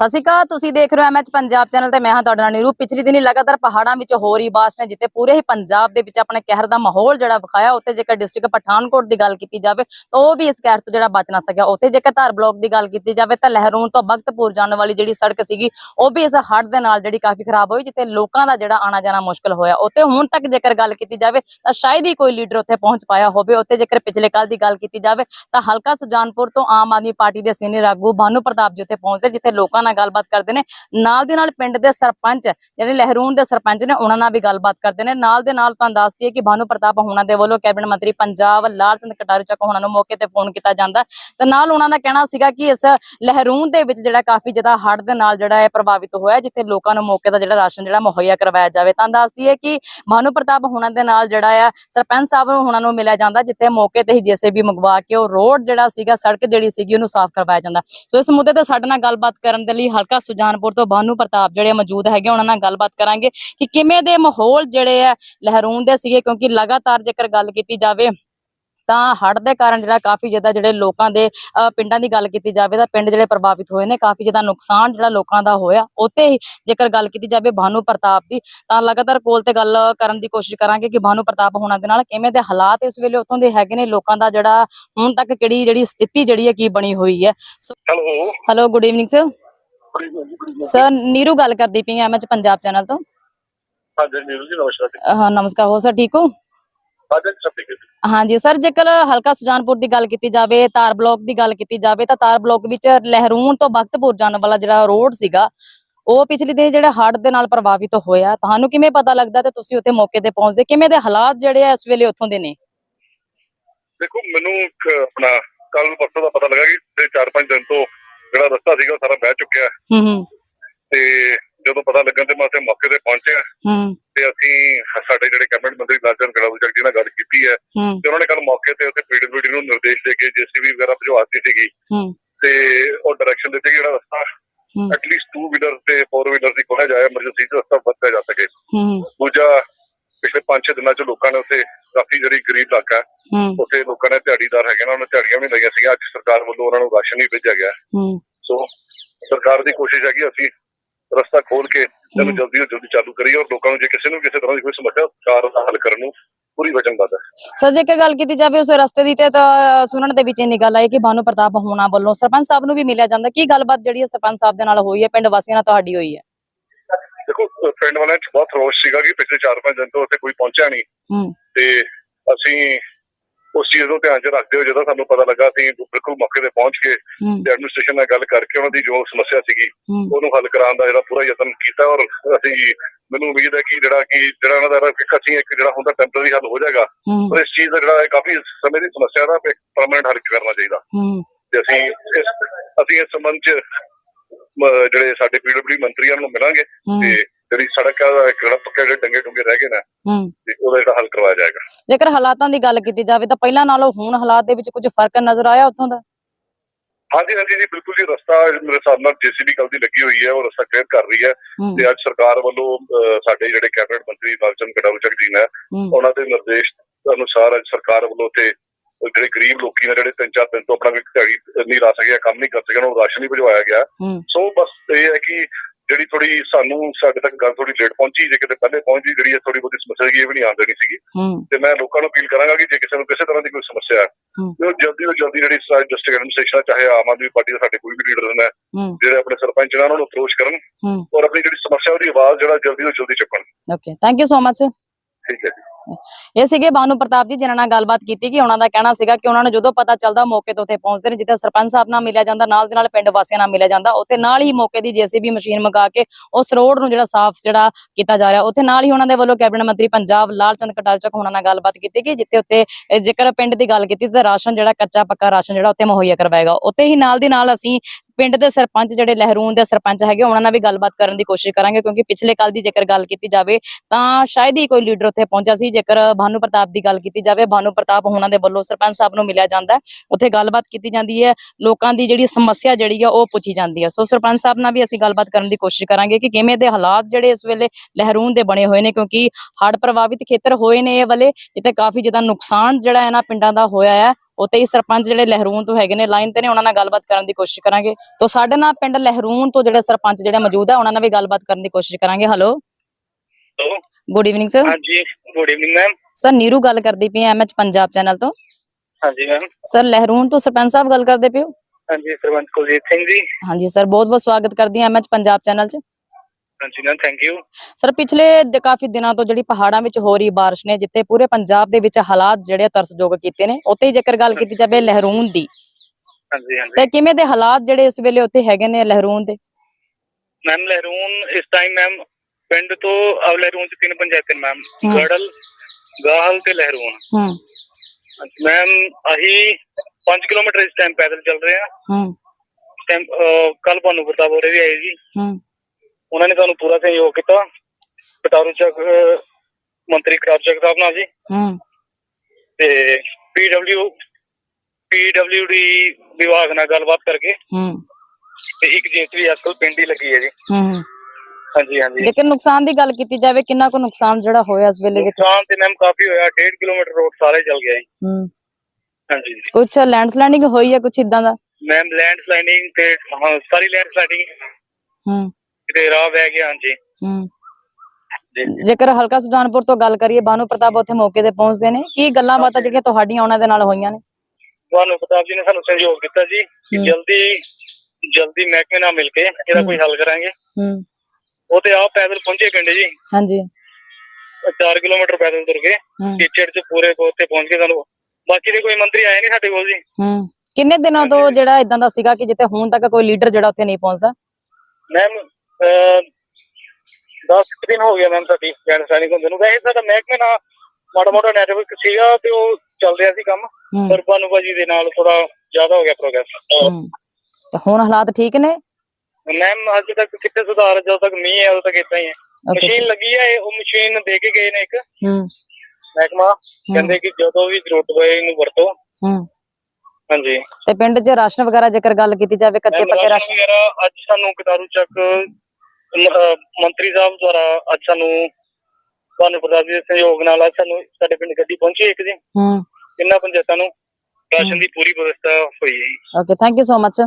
ਸਤਿ ਸ਼੍ਰੀ ਅਕਾਲ, ਤੁਸੀਂ ਦੇਖ ਰਹੇ ਹੋ ਐਮਐਚ ਪੰਜਾਬ ਚੈਨਲ ਤੇ ਮੈਂ ਹਾਂ ਤੁਹਾਡਾ ਨਾਲ ਨੀਰੂ। ਪਿਛਲੇ ਦਿਨੀ ਲਗਾਤਾਰ ਪਹਾੜਾਂ ਵਿੱਚ ਹੋ ਰਹੀ ਬਾਰਿਸ਼ ਨੇ, ਜਿੱਥੇ ਪੂਰੇ ਹੀ ਪੰਜਾਬ ਦੇ ਵਿੱਚ ਆਪਣੇ ਕਹਿਰ ਦਾ ਮਾਹੌਲ ਜਿਹੜਾ ਵਿਖਾਇਆ, ਉੱਥੇ ਜੇਕਰ ਡਿਸਟ੍ਰਿਕਟ ਪਠਾਨਕੋਟ ਦੀ ਗੱਲ ਕੀਤੀ ਜਾਵੇ, ਤਾਂ ਉਹ ਵੀ ਇਸ ਕਹਿਰ ਤੋਂ ਜਿਹੜਾ ਬਚ ਨਾ ਸਕਿਆ। ਉੱਥੇ ਜੇਕਰ ਧਾਰ ਬਲਾਕ ਦੀ ਗੱਲ ਕੀਤੀ ਜਾਵੇ, ਤਾਂ ਲਹਿਰੂਨ ਤੋਂ ਬਖਤਪੁਰ ਜਾਣ ਵਾਲੀ ਜਿਹੜੀ ਸੜਕ ਸੀਗੀ, ਉਹ ਵੀ ਇਸ ਹੜ੍ਹ ਦੇ ਨਾਲ ਜਿਹੜੀ ਕਾਫੀ ਖਰਾਬ ਹੋਈ, ਜਿੱਥੇ ਲੋਕਾਂ ਦਾ ਜਿਹੜਾ ਆਣਾ ਜਾਣਾ ਮੁਸ਼ਕਲ ਹੋਇਆ। ਉੱਥੇ ਹੁਣ ਤੱਕ ਜੇਕਰ ਗੱਲ ਕੀਤੀ ਜਾਵੇ, ਤਾਂ ਸ਼ਾਇਦ ਹੀ ਕੋਈ ਲੀਡਰ ਉੱਥੇ ਪਹੁੰਚ ਪਾਇਆ ਹੋਵੇ। ਉੱਥੇ ਜੇਕਰ ਪਿਛਲੇ ਕੱਲ ਦੀ ਗੱਲ ਕੀਤੀ ਜਾਵੇ, ਤਾਂ ਹਲਕਾ ਸੁਜਾਨਪੁਰ ਤੋਂ ਆਮ ਆਦਮੀ ਪਾਰਟੀ ਦੇ ਸੀਨੀਅਰ ਆਗੂ ਭਾਨੂ ਪ੍ਰਤਾਪ ਜੀ ਉੱਥੇ ਪਹੁੰਚਦੇ, ਜਿੱਥੇ ਲੋਕਾਂ ਨਾਲ ਗੱਲਬਾਤ ਕਰਦੇ ਨੇ। ਨਾਲ ਦੇ ਨਾਲ ਪਿੰਡ ਦੇ ਸਰਪੰਚ ਜਿਹੜੇ ਲਹਿਰੂਨ ਦੇ ਸਰਪੰਚ ਨੇ, ਉਹਨਾਂ ਨਾਲ ਵੀ ਗੱਲਬਾਤ ਕਰਦੇ ਨੇ। ਨਾਲ ਦੇ ਨਾਲ ਤੁਹਾਨੂੰ ਦੱਸਦੀ ਹੈ ਕਿ ਭਾਨੂ ਪ੍ਰਤਾਪ ਹੋਣਾ ਦੇ ਵੱਲੋਂ ਕੈਬਨਿਟ ਮੰਤਰੀ ਪੰਜਾਬ ਲਾਲ ਚੰਦ ਕਟਾਰੀ ਚੱਕ ਹੋਣਾ ਨੂੰ ਮੌਕੇ ਤੇ ਫੋਨ ਕੀਤਾ ਜਾਂਦਾ। ਤੇ ਨਾਲ ਉਹਨਾਂ ਦਾ ਕਹਿਣਾ ਸੀਗਾ ਕਿ ਇਸ ਲਹਿਰੂਨ ਦੇ ਵਿੱਚ ਜਿਹੜਾ ਕਾਫੀ ਜ਼ਿਆਦਾ ਹੜ੍ਹ ਦੇ ਨਾਲ ਜਿਹੜਾ ਹੈ ਪ੍ਰਭਾਵਿਤ ਹੋਇਆ ਜਿੱਥੇ ਲੋਕਾਂ ਨੂੰ ਮੌਕੇ ਦਾ ਜਿਹੜਾ ਰਾਸ਼ਨ ਜਿਹੜਾ ਮੁਹੱਈਆ ਕਰਵਾਇਆ ਜਾਵੇ। ਤਾਂ ਦੱਸਦੀ ਹੈ ਕਿ ਭਾਨੂ ਪ੍ਰਤਾਪ ਹੋਣਾ ਦੇ ਨਾਲ ਜਿਹੜਾ ਆ, ਸਰਪੰਚ ਸਾਹਿਬ ਨੂੰ ਉਹਨਾਂ ਨੂੰ ਮਿਲਿਆ ਜਾਂਦਾ, ਜਿੱਥੇ ਮੌਕੇ ਤੇ ਹੀ ਜੀਸੀਬੀ ਮੰਗਵਾ ਕੇ ਉਹ ਰੋਡ ਜਿਹੜਾ ਸੀਗਾ, ਸੜਕ ਜਿਹੜੀ ਸੀਗੀ ਉਹਨੂੰ ਸਾਫ਼ ਕਰਵਾਇਆ ਜਾਂਦਾ। ਸੋ ਇਸ ਮੁੱਦੇ ਤੇ ਸਾਡੇ ਨਾਲ ਗੱਲਬਾਤ ਕਰਨ ਦੇ ਲਈ ਹਲਕਾ ਸੁਜਾਨਪੁਰ ਤੋਂ ਭਾਨੂ ਪ੍ਰਤਾਪ ਜਿਹੜੇ ਮੌਜੂਦ ਹੈਗੇ ਉਹਨਾਂ ਨਾਲ ਗੱਲਬਾਤ ਕਰਾਂਗੇ ਕਿ ਕਿਵੇਂ ਦੇ ਮਾਹੌਲ ਜਿਹੜੇ ਆ ਲਹਿਰੂਨ ਦੇ ਸੀਗੇ ਕਿਉਂਕਿ ਲਗਾਤਾਰ ਜੇਕਰ ਗੱਲ ਕੀਤੀ ਜਾਵੇ ਤਾਂ ਹੜ੍ਹ ਦੇ ਕਾਰਨ ਜਿਹੜਾ ਕਾਫੀ ਜ਼ਿਆਦਾ ਜਿਹੜੇ ਲੋਕਾਂ ਦੇ ਪਿੰਡਾਂ ਦੀ ਗੱਲ ਕੀਤੀ ਜਾਵੇ ਤਾਂ ਪਿੰਡ ਜਿਹੜੇ ਪ੍ਰਭਾਵਿਤ ਹੋਏ ਨੇ ਕਾਫੀ ਜ਼ਿਆਦਾ ਨੁਕਸਾਨ ਜਿਹੜਾ ਲੋਕਾਂ ਦਾ ਹੋਇਆ। ਉੱਤੇ ਹੀ ਜੇਕਰ ਗੱਲ ਕੀਤੀ ਜਾਵੇ ਭਾਨੂ ਪ੍ਰਤਾਪ ਦੀ ਤਾਂ ਲਗਾਤਾਰ ਕੋਲ ਤੇ ਗੱਲ ਕਰਨ ਦੀ ਕੋਸ਼ਿਸ਼ ਕਰਾਂਗੇ ਕਿ ਭਾਨੂ ਪ੍ਰਤਾਪ ਹੋਣਾ ਦੇ ਨਾਲ ਕਿਵੇਂ ਦੇ ਹਾਲਾਤ ਇਸ ਵੇਲੇ ਉੱਥੋਂ ਦੇ ਹੈਗੇ ਨੇ ਲੋਕਾਂ ਦਾ ਜਿਹੜਾ ਹੁਣ ਤੱਕ ਕਿਹੜੀ ਜਿਹੜੀ ਸਥਿਤੀ ਜਿਹੜੀ ਹੈ ਕੀ ਬਣੀ ਹੋਈ ਹੈ। Hello hello good evening sir sir Neeru ਗੱਲ ਕਰਦੀ ਪਈ ਐਮਐਚ ਪੰਜਾਬ ਚੈਨਲ ਤੋਂ। ਹਾਂਜੀ ਨੀਰੂ ਜੀ ਨਮਸਕਾਰ ਹਾਂ ਨਮਸਕਾਰ ਹੋ? ਸਰ ਠੀਕ ਹੋ ਹਾਂਜੀ ਸਰ ਜੇਕਰ ਹਲਕਾ ਸੁਜਾਨਪੁਰ ਦੀ ਗੱਲ ਕੀਤੀ ਜਾਵੇ ਤਾਰ ਬਲਾਕ ਦੀ ਗੱਲ ਕੀਤੀ ਜਾਵੇ ਤਾਂ ਤਾਰ ਬਲਾਕ ਵਿੱਚ ਲਹਿਰੂਨ ਤੋਂ ਬਖਤਪੁਰ ਜਾਣ ਵਾਲਾ ਜਿਹੜਾ ਰੋਡ ਸੀਗਾ ਉਹ ਪਿਛਲੇ ਦਿਨ ਜਿਹੜੇ ਹੜ੍ਹ ਦੇ ਨਾਲ ਪ੍ਰਭਾਵਿਤ ਹੋਇਆ। ਤੁਹਾਨੂੰ ਕਿਵੇਂ ਪਤਾ ਲੱਗਦਾ ਤੇ ਤੁਸੀਂ ਉੱਥੇ ਮੌਕੇ ਤੇ ਪਹੁੰਚਦੇ? ਕਿਵੇਂ ਦੇ ਹਾਲਾਤ ਜਿਹੜੇ ਆ ਇਸ ਵੇਲੇ ਉੱਥੋਂ ਦੇ ਨੇ? ਦੇਖੋ ਮੈਨੂੰ ਆਪਣਾ ਕੱਲ ਪਰਸੋਂ ਦਾ ਪਤਾ ਲੱਗਾ ਕਿ ਤੇ 4-5 ਦਿਨ ਤੋਂ ਜਿਹੜਾ ਰਸਤਾ ਸੀਗਾ ਉਹ ਸਾਰਾ ਬਹਿ ਚੁੱਕਿਆ ਹੂੰ। ਹੂੰ ਤੇ ਜਦੋਂ ਪਤਾ ਲੱਗਣ ਤੇ ਮੈਂ ਉੱਥੇ ਮੌਕੇ ਤੇ ਪਹੁੰਚਿਆ। ਹੂੰ। ਤੇ ਅਸੀਂ ਸਾਡੇ ਜਿਹੜੇ ਕੈਬਨਿਟ ਮੰਤਰੀ ਲਾਜਨ ਕਰਾਉ ਜੀ ਨਾਲ ਗੱਲ ਕੀਤੀ ਹੈ। ਹੂੰ। ਤੇ ਉਹਨਾਂ ਨੇ ਕੱਲ ਮੌਕੇ ਤੇ ਉੱਥੇ ਪੀਡਬਲਯੂਡੀ ਨੂੰ ਨਿਰਦੇਸ਼ ਦੇ ਕੇ ਜੀਸੀਬੀ ਵਗੈਰਾ ਭਜਵਾਤੀ ਸੀਗੀ। ਹੂੰ। ਤੇ ਉਹ ਡਾਇਰੈਕਸ਼ਨ ਦਿੱਤੀ ਜਿਹੜਾ ਰਸਤਾ ਐਟਲੀਸਟ 2 ਵੀਲਰ ਤੇ 4 ਵੀਲਰ ਦੀ ਕੋਲ ਜਾਏ ਐਮਰਜੈਂਸੀ ਰਸਤਾ ਵੱਧਦਾ ਜਾ ਸਕੇ। ਹੂੰ। ਦੂਜਾ ਪਿਛਲੇ 5-6 ਦਿਨਾਂ ਚ ਲੋਕਾਂ ਨੇ ਉੱਥੇ ਕਾਫੀ ਜਿਹੜੀ ਗਰੀਬ ਇਲਾਕਾ ਉੱਥੇ ਲੋਕਾਂ ਨੇ ਦਿਹਾੜੀਦਾਰ ਹੈਗੇ ਨੇ ਉਹਨਾਂ ਨੂੰ ਦਿਹਾੜੀਆਂ ਵੀ ਲਈਆਂ ਸੀਗੀਆਂ। ਅੱਜ ਸਰਕਾਰ ਵੱਲੋਂ ਉਹਨਾਂ ਨੂੰ ਰਾਸ਼ਨ ਵੀ ਭੇਜਿਆ ਗਿਆ। ਸੋ ਸਰਕਾਰ ਦੀ ਕੋਸ਼ਿਸ਼ ਹੈ ਕਿ ਅਸੀਂ ਰਸਤਾ ਖੋਲ ਕੇ ਇਹਨੂੰ। ਜਲਦੀ ਤੋਂ ਜਲਦੀ ਚਾਲੂ ਕਰੀਏ ਔਰ ਲੋਕਾਂ ਨੂੰ ਜੇ ਕਿਸੇ ਨੂੰ ਕਿਸੇ ਤਰ੍ਹਾਂ ਦੀ ਕੋਈ ਸਮੱਸਿਆ ਸਰਕਾਰ ਉਹਦਾ ਹੱਲ ਕਰਨ ਨੂੰ ਪੂਰੀ ਵਚਨਬੱਧ ਹੈ। ਸਰ ਜੇਕਰ ਗੱਲ ਕੀਤੀ ਜਾਵੇ ਉਸ ਰਸਤੇ ਦੀ ਤੇ ਤਾਂ ਸੁਣਨ ਦੇ ਵਿੱਚ ਇਹ ਗੱਲ ਆਈ ਕਿ ਭਾਨੂ ਪ੍ਰਤਾਪ ਹੋਣਾ ਵੱਲੋਂ ਸਰਪੰਚ ਸਾਹਿਬ ਨੂੰ ਵੀ ਮਿਲਿਆ ਜਾਂਦਾ। ਕੀ ਗੱਲਬਾਤ ਜਿਹੜੀ ਹੈ ਸਰਪੰਚ ਸਾਹਿਬ ਦੇ ਨਾਲ ਹੋਈ ਹੈ ਪਿੰਡ ਵਾਸੀਆਂ ਨਾਲ ਤੁਹਾਡੀ ਹੋਈ ਹੈ? ਪਿੰਡ ਵਾਲਿਆਂ 'ਚ ਬਹੁਤ ਰੋਸ਼ ਸੀਗਾ ਕਿ ਪਿਛਲੇ 4-5 ਦਿਨ ਤੋਂ ਉੱਥੇ ਕੋਈ ਪਹੁੰਚਿਆ ਨਹੀਂ। ਤੇ ਅਸੀਂ ਉਸ ਚੀਜ਼ ਨੂੰ ਧਿਆਨ 'ਚ ਰੱਖਦੇ ਹੋਏ ਜਦੋਂ ਸਾਨੂੰ ਪਤਾ ਲੱਗਾ ਅਸੀਂ ਬਿਲਕੁਲ ਮੌਕੇ ਤੇ ਪਹੁੰਚ ਕੇ ਤੇ ਐਡਮਿਨਿਸਟ੍ਰੇਸ਼ਨ ਨਾਲ ਗੱਲ ਕਰਕੇ ਉਹਨਾਂ ਦੀ ਜੋ ਸਮੱਸਿਆ ਸੀਗੀ ਉਹਨੂੰ ਹੱਲ ਕਰਾਉਣ ਦਾ ਜਿਹੜਾ ਪੂਰਾ ਯਤਨ ਕੀਤਾ ਔਰ ਅਸੀਂ ਮੈਨੂੰ ਉਮੀਦ ਹੈ ਕਿ ਜਿਹੜਾ ਕਿ ਜਿਹੜਾ ਉਹਨਾਂ ਦਾ ਇੱਕ ਅਸੀਂ ਇੱਕ ਜਿਹੜਾ ਹੁੰਦਾ ਟੈਂਪਰੇਰੀ ਹੱਲ ਹੋ ਜਾਏਗਾ ਪਰ ਇਸ ਚੀਜ਼ ਦਾ ਜਿਹੜਾ ਕਾਫੀ ਸਮੇਂ ਦੀ ਸਮੱਸਿਆ ਦਾ ਪਰਮਾਨੈਂਟ ਹੱਲ ਕਰਨਾ ਚਾਹੀਦਾ। ਤੇ ਅਸੀਂ ਅਸੀਂ ਇਸ ਸੰਬੰਧ ਚ ਜਿਹੜੇ ਸਾਡੇ ਪੀਡਬਲਯੂ ਮੰਤਰੀਆਂ ਨੂੰ ਮਿਲਾਂਗੇ ਤੇ ਜਿਹੜੀ ਸੜਕ ਦਾ ਇੱਕ ਜਿਹੜਾ ਪੱਕੇ ਜਿਹੜੇ ਡੰਗੇ ਡੁੰਗੇ ਰਹਿ ਗਏ ਨੇ ਹੂੰ। ਤੇ ਉਹਦਾ ਜਿਹੜਾ ਹੱਲ ਕਰਵਾਇਆ ਜਾਏਗਾ। ਜੇਕਰ ਹਾਲਾਤਾਂ ਦੀ ਗੱਲ ਕੀਤੀ ਜਾਵੇ ਤਾਂ ਪਹਿਲਾਂ ਨਾਲੋਂ ਹੁਣ ਹਾਲਾਤ ਦੇ ਵਿੱਚ ਕੁਝ ਫ਼ਰਕ ਨਜ਼ਰ ਆਇਆ ਉੱਥੋਂ ਦਾ? ਹਾਂਜੀ ਹਾਂਜੀ ਜੀ ਬਿਲਕੁਲ ਜੀ ਰਸਤਾ ਮੇਰੇ ਹਿਸਾਬ ਨਾਲ ਜੀਸੀਬੀ ਕੱਲ ਦੀ ਲੱਗੀ ਹੋਈ ਹੈ ਉਹ ਰਸਤਾ ਕਲੀਅਰ ਕਰ ਰਹੀ ਹੈ। ਤੇ ਅੱਜ ਸਰਕਾਰ ਵੱਲੋਂ ਸਾਡੇ ਜਿਹੜੇ ਕੈਬਨਿਟ ਮੰਤਰੀ ਲਾਲਚੰਦ ਕਟਾਰੂ ਚੱਕ ਜੀ ਨੇ ਉਹਨਾਂ ਦੇ ਨਿਰਦੇਸ਼ ਅਨੁਸਾਰ ਅੱਜ ਸਰਕਾਰ ਵੱਲੋਂ ਤੇ ਜਿਹੜੇ ਗਰੀਬ ਲੋਕੀ ਨੇ ਜਿਹੜੇ ਤਿੰਨ ਚਾਰ ਦਿਨ ਤੋਂ ਆਪਣਾ ਵੀ ਨਹੀਂ ਲਾ ਸਕੇ ਕੰਮ ਨਹੀਂ ਕਰ ਸਕੇ ਉਹਨਾਂ ਨੂੰ ਰਾਸ਼ਨ ਨਹੀਂ ਭਿਜਵਾਇਆ ਗਿਆ। ਸੋ ਬਸ ਇਹ ਹੈ ਕਿ ਜਿਹੜੀ ਥੋੜੀ ਸਾਨੂੰ ਸਾਡੇ ਤੱਕ ਗੱਲ ਥੋੜੀ ਲੇਟ ਪਹੁੰਚੀ ਜੇ ਕਿਤੇ ਪਹਿਲੇ ਪਹੁੰਚੀ ਜਿਹੜੀ ਇਹ ਥੋੜੀ ਬਹੁਤੀ ਸਮੱਸਿਆ ਸੀਗੀ ਇਹ ਵੀ ਨਹੀਂ ਆਉਣ ਦੇਣੀ ਸੀਗੀ। ਤੇ ਮੈਂ ਲੋਕਾਂ ਨੂੰ ਅਪੀਲ ਕਰਾਂਗਾ ਕਿ ਜੇ ਕਿਸੇ ਨੂੰ ਕਿਸੇ ਤਰ੍ਹਾਂ ਦੀ ਕੋਈ ਸਮੱਸਿਆ ਹੈ। ਤੇ ਉਹ ਜਲਦੀ ਤੋਂ ਜਲਦੀ ਜਿਹੜੀ ਡਿਸਟ੍ਰਿਕਟ ਐਡਮਿਨਿਸਟ੍ਰੇਸ਼ਨ ਚਾਹੇ ਆਮ ਆਦਮੀ ਪਾਰਟੀ ਦੇ ਸਾਡੇ ਕੋਈ ਵੀ ਲੀਡਰ ਨੇ ਜਿਹੜੇ ਆਪਣੇ ਸਰਪੰਚ ਨੇ ਉਹਨਾਂ ਨੂੰ ਅਪਰੋਚ ਕਰਨ ਔਰ ਆਪਣੀ ਜਿਹੜੀ ਸਮੱਸਿਆ ਉਹਦੀ ਆਵਾਜ਼ ਜਿਹੜਾ ਜਲਦੀ ਤੋਂ ਜਲਦੀ ਚੁੱਕਣ। Okay thank you so much ਠੀਕ ਹੈ ਜੀ। ਇਹ ਸੀਗੇ ਬਾਨੂ ਪ੍ਰਤਾਪ ਜੀ, ਜਿਨ੍ਹਾਂ ਨਾਲ ਗੱਲਬਾਤ ਕੀਤੀ ਕਿ ਉਹਨਾਂ ਦਾ ਕਹਿਣਾ ਸੀਗਾ ਕਿ ਉਹਨਾਂ ਨੂੰ ਜਦੋਂ ਪਤਾ ਚੱਲਦਾ ਮੌਕੇ ਤੇ ਉੱਥੇ ਪਹੁੰਚਦੇ ਨੇ, ਜਿੱਥੇ ਸਰਪੰਚ ਸਾਹਿਬ ਨਾਲ ਮਿਲਿਆ ਜਾਂਦਾ, ਨਾਲ ਦੇ ਨਾਲ ਪਿੰਡ ਵਾਸੀਆਂ ਨਾਲ ਮਿਲਿਆ ਜਾਂਦਾ, ਉੱਥੇ ਨਾਲ ਹੀ ਮੌਕੇ ਦੀ ਜੀਸੀਬੀ ਮਸ਼ੀਨ ਮੰਗਾ ਕੇ ਉਸ ਰੋਡ ਨੂੰ ਜਿਹੜਾ ਸਾਫ਼ ਜਿਹੜਾ ਕੀਤਾ ਜਾ ਰਿਹਾ, ਉੱਥੇ ਨਾਲ ਹੀ ਉਹਨਾਂ ਦੇ ਵੱਲੋਂ ਕੈਬਨਿਟ ਮੰਤਰੀ ਪੰਜਾਬ ਲਾਲ ਚੰਦ ਕਟਾਰ ਚੱਕ ਉਹਨਾਂ ਨਾਲ ਗੱਲਬਾਤ ਕੀਤੀ ਕਿ ਜਿੱਥੇ ਉੱਤੇ ਜੇਕਰ ਪਿੰਡ ਦੀ ਗੱਲ ਕੀਤੀ ਤਾਂ ਰਾਸ਼ਨ ਜਿਹੜਾ ਕੱਚਾ ਪੱਕਾ ਰਾਸ਼ਨ ਜਿਹੜਾ ਉੱਥੇ ਮੁਹੱਈਆ ਕਰਵਾਏਗਾ। ਉੱਥੇ ਹੀ ਨਾਲ ਦੀ ਨਾਲ ਅਸੀਂ ਪਿੰਡ ਦੇ ਸਰਪੰਚ ਜਿਹੜੇ ਲਹਿਰੂਨ ਦੇ ਸਰਪੰਚ ਹੈਗੇ, ਉਹਨਾਂ ਨਾਲ ਵੀ ਗੱਲਬਾਤ ਕਰਨ ਦੀ ਕੋਸ਼ਿਸ਼ ਕਰਾਂਗੇ, ਕਿਉਂਕਿ ਪਿਛਲੇ ਕੱਲ ਦੀ ਜੇਕਰ ਗੱਲ ਕੀਤੀ ਜਾਵੇ, ਤਾਂ ਸ਼ਾਇਦ ਹੀ ਕੋਈ ਲੀਡਰ ਉੱਥੇ ਪਹੁੰਚਿਆ ਸੀ, ਜੇਕਰ ਭਾਨੂ ਪ੍ਰਤਾਪ ਦੀ ਗੱਲ ਕੀਤੀ ਜਾਵੇ, ਭਾਨੂ ਪ੍ਰਤਾਪ ਉਹਨਾਂ ਦੇ ਵੱਲੋਂ ਸਰਪੰਚ ਸਾਹਿਬ ਨੂੰ ਮਿਲਿਆ ਜਾਂਦਾ ਉੱਥੇ ਗੱਲਬਾਤ ਕੀਤੀ ਜਾਂਦੀ ਹੈ, ਲੋਕਾਂ ਦੀ ਜਿਹੜੀ ਸਮੱਸਿਆ ਜਿਹੜੀ ਆ, ਉਹ ਪੁੱਛੀ ਜਾਂਦੀ ਹੈ। ਸੋ ਸਰਪੰਚ ਸਾਹਿਬ ਨਾਲ ਵੀ ਅਸੀਂ ਗੱਲਬਾਤ ਕਰਨ ਦੀ ਕੋਸ਼ਿਸ਼ ਕਰਾਂਗੇ ਕਿ ਕਿਵੇਂ ਦੇ ਹਾਲਾਤ ਜਿਹੜੇ ਇਸ ਵੇਲੇ ਲਹਿਰੂਨ ਦੇ ਬਣੇ ਹੋਏ ਨੇ, ਕਿਉਂਕਿ ਹੜ੍ਹ ਪ੍ਰਭਾਵਿਤ ਖੇਤਰ ਹੋਏ ਨੇ ਇਹ ਵਾਲੇ, ਜਿੱਥੇ ਕਾਫੀ ਜ਼ਿਆਦਾ ਨੁਕਸਾਨ ਜਿਹੜਾ ਇਹਨਾਂ ਪਿੰਡਾਂ ਦਾ ਹੋਇਆ ਹੈ ਉੱਤੇ ਹੀ ਸਰਪੰਚ ਜਿਹੜੇ ਲਹਿਰੂਨ ਤੋਂ ਹੈਗੇ ਨੇ ਲਾਈਨ ਤੇ ਨੇ ਉਹਨਾਂ ਨਾਲ ਗੱਲਬਾਤ ਕਰਨ ਦੀ ਕੋਸ਼ਿਸ਼ ਕਰਾਂਗੇ। ਤੋਂ ਸਾਡੇ ਨਾਲ ਪਿੰਡ ਲਹਿਰੂਨ ਤੋਂ ਜਿਹੜੇ ਸਰਪੰਚ ਜਿਹੜੇ ਮੌਜੂਦ ਹੈ ਉਹਨਾਂ ਨਾਲ ਵੀ ਗੱਲਬਾਤ ਕਰਨ ਦੀ ਕੋਸ਼ਿਸ਼ ਕਰਾਂਗੇ। ਹੈਲੋ। ਗੁੱਡ ਈਵਨਿੰਗ ਸਰ ਹਾਂਜੀ good evening ma'am sir Neeru ਗੱਲ ਕਰਦੀ ਪਈ ਐ ਐਮਐਚ ਪੰਜਾਬ ਚੈਨਲ ਤੋਂ। ਹਾਂਜੀ ਮੈਮ ਸਰ ਲਹਿਰੂਨ ਤੋਂ ਸਰਪੰਚ ਸਾਹਿਬ ਗੱਲ ਕਰਦੇ ਪਿਓ ਹਾਂਜੀ ਸਰਵੰਤ ਕੁਲਜੀਤ ਸਿੰਘ ਜੀ। ਹਾਂਜੀ ਸਰ ਬਹੁਤ ਬਹੁਤ ਸਵਾਗਤ ਕਰਦੀ ਹਾਂ ਐਮਐਚ ਪੰਜਾਬ ਚੈਨਲ 'ਚ। ਹਾਂਜੀ ਮੈਮ ਥੈਂਕ ਯੂ ਸਰ ਪਿਛਲੇ ਦ- ਕਾਫੀ ਦਿਨਾਂ ਤੋਂ ਜਿਹੜੀ ਪਹਾੜਾਂ ਵਿੱਚ ਹੋ ਰਹੀ ਬਾਰਿਸ਼ ਨੇ ਜਿੱਥੇ ਪੂਰੇ ਪੰਜਾਬ ਦੇ ਵਿੱਚ ਹਾਲਾਤ ਜਿਹੜੇ ਤਰਸਯੋਗ ਕੀਤੇ ਨੇ ਉੱਤੇ ਹੀ ਜੇਕਰ ਗੱਲ ਕੀਤੀ ਜਾਵੇ ਲਹਿਰੂਨ ਦੀ। ਹਾਂਜੀ ਹਾਂਜੀ। ਤੇ ਕਿਵੇਂ ਦੇ ਹਾਲਾਤ ਜਿਹੜੇ ਇਸ ਵੇਲੇ ਉੱਥੇ ਹੈਗੇ ਨੇ ਲਹਿਰੂਨ ਦੇ? ਮੈਮ ਲਹਿਰੂਨ ਇਸ ਟਾਈਮ ਮੈਮ ਪਿੰਡ ਤੋਂ ਅਬ ਲਹਿਰੂਨ ਚ ਤਿੰਨ ਪੰਚਾਇਤਾਂ ਮੈਮ ਹਮ। ਗੜਲ ਗਾਹਲ ਤੇ ਲਹਿਰੂਨ। ਹੂੰ। ਮੈਮ ਅਸੀਂ 5 ਕਿਲੋਮੀਟਰ ਇਸ ਟਾਈਮ ਪੈਦਲ ਚੱਲ ਰਹੇ ਹਾਂ। ਹੂੰ ਟਾਈਮ ਕੱਲ ਭਾਨੂ ਪ੍ਰਤਾਪ ਹੋਰੇ ਵੀ ਆਏ ਜੀ। ਹੂੰ। ਉਹਨਾਂ ਨੇ ਸਾਨੂੰ ਪੂਰਾ ਸਹਿਯੋਗ ਕੀਤਾ। ਪਟਾਰੂ ਚੱਕ ਮੰਤਰੀ ਕਟਾਰੂ ਚੱਕ ਸਾਹਿਬ ਨਾਲ ਜੀ। ਹੂੰ। ਤੇ ਪੀਡਬਲਿਊ ਪੀਡਬਲਿਊਡੀ ਵਿਭਾਗ ਨਾਲ ਗੱਲਬਾਤ ਕਰਕੇ ਹੂੰ। ਤੇ ਇੱਕ ਜੇਸੀ ਅੱਜਕੱਲ ਪਿੰਡ ਹੀ ਲੱਗੀ ਹੈ ਜੀ। ਹੂੰ। ਹਾਂਜੀ ਹਾਂਜੀ। ਲੇਕਿਨ ਨੁਕਸਾਨ ਦੀ ਗੱਲ ਕੀਤੀ ਜਾਵੇ ਕਿੰਨਾ ਕੁ ਨੁਕਸਾਨ ਜਿਹੜਾ ਹੋਇਆ ਇਸ ਵੇਲੇ ਜੇ ਨੁਕਸਾਨ ਤੇ ਮੈਮ ਕਾਫੀ ਹੋਇਆ 1.5 ਕਿਲੋਮੀਟਰ ਰੋਡ ਸਾਰਾ ਚੱਲ ਗਿਆ ਜੀ। ਹੂੰ। ਹਾਂਜੀ। ਕੁਛ ਲੈਂਡਸਲਾਈਡਿੰਗ ਹੋਈ ਹੈ ਕੁਛ ਇਦਾਂ ਦਾ? ਮੈਮ ਲੈਂਡ ਸਲਾਈਡਿੰਗ ਤੇ ਹਾਂ, ਸਾਰੀ ਲੈਂਡ ਸਲਾਈਡਿੰਗ ਹੂੰ। ਤੇ ਰਾਹ ਵਹਿ ਗਿਆ ਹਾਂਜੀ। ਹੂੰ। ਜੀ ਜੇਕਰ ਹਲਕਾ ਸੁਜਾਨਪੁਰ ਤੋਂ ਗੱਲ ਕਰੀਏ ਬਾਨੂ ਪ੍ਰਤਾਪ ਉੱਥੇ ਮੌਕੇ ਤੇ ਪਹੁੰਚਦੇ ਨੇ। ਕੀ ਗੱਲਾਂ ਬਾਤਾਂ ਜਿਹੜੀਆਂ ਤੁਹਾਡੀਆਂ ਉਹਨਾਂ ਦੇ ਨਾਲ ਹੋਈਆਂ ਨੇ? ਤੁਹਾਨੂੰ ਪ੍ਰਤਾਪ ਜੀ ਨੇ ਸਾਨੂੰ ਸਹਿਯੋਗ ਦਿੱਤਾ ਜੀ ਕਿ। ਜਲਦੀ ਜਲਦੀ ਮਹਿਕਮੇ ਨਾਲ ਮਿਲ ਕੇ ਇਹਦਾ। ਕੋਈ ਹੱਲ ਕਰਾਂਗੇ। ਹੂੰ। ਉਹ ਤੇ ਆਪ ਪੈਦਲ ਪਹੁੰਚੇ ਪਿੰਡ ਜੀ। ਹਾਂਜੀ। 4 ਕਿਲੋਮੀਟਰ ਪੈਦਲ ਤੁਰ ਕੇ ਟੀਚਰ ਚ ਪੂਰੇ ਉੱਥੇ ਪਹੁੰਚ ਕੇ ਸਾਨੂੰ। ਬਾਕੀ ਦੇ ਕੋਈ ਮੰਤਰੀ ਆਏ ਨਹੀਂ ਸਾਡੇ ਕੋਲ ਜੀ। ਹੂੰ। ਕਿੰਨੇ ਦਿਨਾਂ ਤੋਂ। ਜਿਹੜਾ ਇਦਾਂ ਦਾ ਸੀਗਾ ਕਿ ਜਿੱਥੇ ਹੁਣ ਤੱਕ ਕੋਈ ਲੀਡਰ ਜਿਹੜਾ ਉੱਥੇ ਨਹੀਂ ਪਹੁੰਚਦਾ? ਮੈਮ 10 ਦਿਨ ਹੋ ਗਿਆ ਮੈਮ ਸਾਡੀ ਲੈਂਡ ਸਲਾਈਡਿੰਗ ਹੁੰਦੇ ਨੂੰ। ਵੈਸੇ ਸਾਡਾ ਮਹਿਕਮੇ ਨਾਲ ਮਾੜਾ ਮੋਟਾ ਨੈਟਵਰਕ ਸੀਗਾ ਤੇ ਉਹ ਚੱਲ ਰਿਹਾ ਸੀ ਕੰਮ ਪਰ ਬਾਨੂ ਭਾਜੀ ਦੇ ਨਾਲ ਥੋੜਾ ਜ਼ਿਆਦਾ ਹੋ ਗਿਆ ਪ੍ਰੋਗਰੈਸ ਤੇ ਹੁਣ ਹਾਲਾਤ ਠੀਕ ਨੇ? ਮੈਮ ਅੱਜ ਤੱਕ ਕਿਤੇ ਸੁਧਾਰ ਜਦੋਂ ਤੱਕ ਮੀਂਹ ਹੈ ਉਦੋਂ ਤੱਕ ਇਦਾਂ ਹੀ ਹੈ ਮਸ਼ੀਨ ਲੱਗੀ ਹੈ ਉਹ ਮਸ਼ੀਨ ਦੇ ਕੇ ਗਏ ਨੇ ਇੱਕ। ਹੂੰ। ਮਹਿਕਮਾ ਕਹਿੰਦੇ ਕਿ ਜਦੋਂ ਵੀ ਜ਼ਰੂਰਤ ਪਏ ਇਹਨੂੰ ਵਰਤੋ। ਹੂੰ। ਹਾਂਜੀ। ਤੇ ਪਿੰਡ 'ਚ ਰਾਸ਼ਨ ਵਗੈਰਾ ਜੇਕਰ ਗੱਲ ਕੀਤੀ ਜਾਵੇ ਕੱਚੇ ਪੱਕੇ ਰਾਸ਼ਨ ਵਗੈਰਾ ਅੱਜ ਸਾਨੂੰ ਕਟਾਰੂ ਚੱਕ ਮੰਤਰੀ ਸਾਹਿਬ ਦੁਆਰਾ ਅੱਜ ਸਾਨੂੰ ਤੁਹਾਨੂੰ ਪ੍ਰਤਾਪ ਜੀ ਦੇ ਸਹਿਯੋਗ ਨਾਲ ਅੱਜ ਸਾਨੂੰ ਸਾਡੇ ਪਿੰਡ ਗੱਡੀ ਪਹੁੰਚੀ ਇੱਕ ਜੀ ਹੂੰ। ਤਿੰਨਾਂ ਪੰਚਾਇਤਾਂ ਨੂੰ ਰਾਸ਼ਨ ਦੀ ਪੂਰੀ ਵਿਵਸਥਾ ਹੋਈ ਹੈ ਜੀ। Okay thank you so much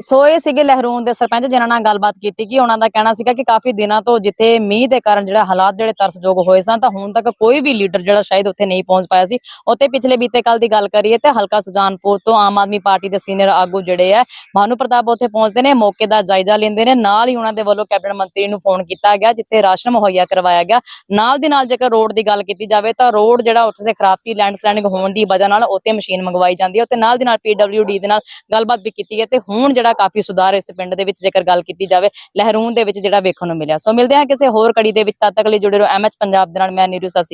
ਸੋ ਇਹ ਸੀਗੇ ਲਹਿਰੂਨ ਦੇ ਸਰਪੰਚ ਜਿਨ੍ਹਾਂ ਨਾਲ ਗੱਲਬਾਤ ਕੀਤੀ ਕਿ ਉਹਨਾਂ ਦਾ ਕਹਿਣਾ ਸੀਗਾ ਕਿ ਕਾਫੀ ਦਿਨਾਂ ਤੋਂ ਜਿੱਥੇ ਮੀਂਹ ਦੇ ਕਾਰਨ ਜਿਹੜਾ ਹਾਲਾਤ ਜਿਹੜੇ ਤਰਸਯੋਗ ਹੋਏ ਸਨ, ਤਾਂ ਹੁਣ ਤੱਕ ਕੋਈ ਵੀ ਲੀਡਰ ਜਿਹੜਾ ਸ਼ਾਇਦ ਉੱਥੇ ਨਹੀਂ ਪਹੁੰਚ ਪਾਇਆ ਸੀ। ਉੱਥੇ ਪਿਛਲੇ ਬੀਤੇ ਕੱਲ ਦੀ ਗੱਲ ਕਰੀਏ ਤੇ ਹਲਕਾ ਸੁਜਾਨਪੁਰ ਤੋਂ ਆਮ ਆਦਮੀ ਪਾਰਟੀ ਦੇ ਸੀਨੀਅਰ ਆਗੂ ਜਿਹੜੇ ਆ ਭਾਨੂ ਪ੍ਰਤਾਪ ਉੱਥੇ ਪਹੁੰਚਦੇ ਨੇ, ਮੌਕੇ ਦਾ ਜਾਇਜ਼ਾ ਲੈਂਦੇ ਨੇ। ਨਾਲ ਹੀ ਉਹਨਾਂ ਦੇ ਵੱਲੋਂ ਕੈਬਨਿਟ ਮੰਤਰੀ ਨੂੰ ਫੋਨ ਕੀਤਾ ਗਿਆ, ਜਿੱਥੇ ਰਾਸ਼ਨ ਮੁਹੱਈਆ ਕਰਵਾਇਆ ਗਿਆ। ਨਾਲ ਦੀ ਨਾਲ ਜੇਕਰ ਰੋਡ ਦੀ ਗੱਲ ਕੀਤੀ ਜਾਵੇ ਤਾਂ ਰੋਡ ਜਿਹੜਾ ਉੱਥੇ ਖਰਾਬ ਸੀ, ਲੈਂਡਸਲਾਈਡਿੰਗ ਹੋਣ ਦੀ ਵਜ੍ਹਾ ਨਾਲ ਉੱਥੇ ਮਸ਼ੀਨ ਮੰਗਵਾਈ ਜਾਂਦੀ ਹੈ। ਤੇ ਨਾਲ ਦੀ ਨਾਲ ਪੀਡਬਲਯੂਡੀ ਦੇ ਨਾਲ ਗੱਲਬਾਤ ਵੀ ਕੀਤੀ ਹੈ ਤੇ ਹੁਣ ਜਿਹੜਾ ਕਾਫੀ ਸੁਧਾਰ ਇਸ ਪਿੰਡ ਦੇ ਵਿੱਚ ਜੇਕਰ ਗੱਲ ਕੀਤੀ ਜਾਵੇ, ਲਹਿਰੂਨ ਦੇ ਵਿੱਚ ਜਿਹੜਾ ਵੇਖਣ ਨੂੰ ਮਿਲਿਆ। ਸੋ ਮਿਲਦੇ ਹਾਂ ਕਿਸੇ ਹੋਰ ਕੜੀ ਦੇ ਵਿੱਚ। ਤਦ ਤੱਕ ਲਈ ਜੁੜੇ ਰਹੋ ਐਮਐਚ ਪੰਜਾਬ ਦੇ ਨਾਲ, ਮੈਂ ਨੀਰੂ, ਸਤਿ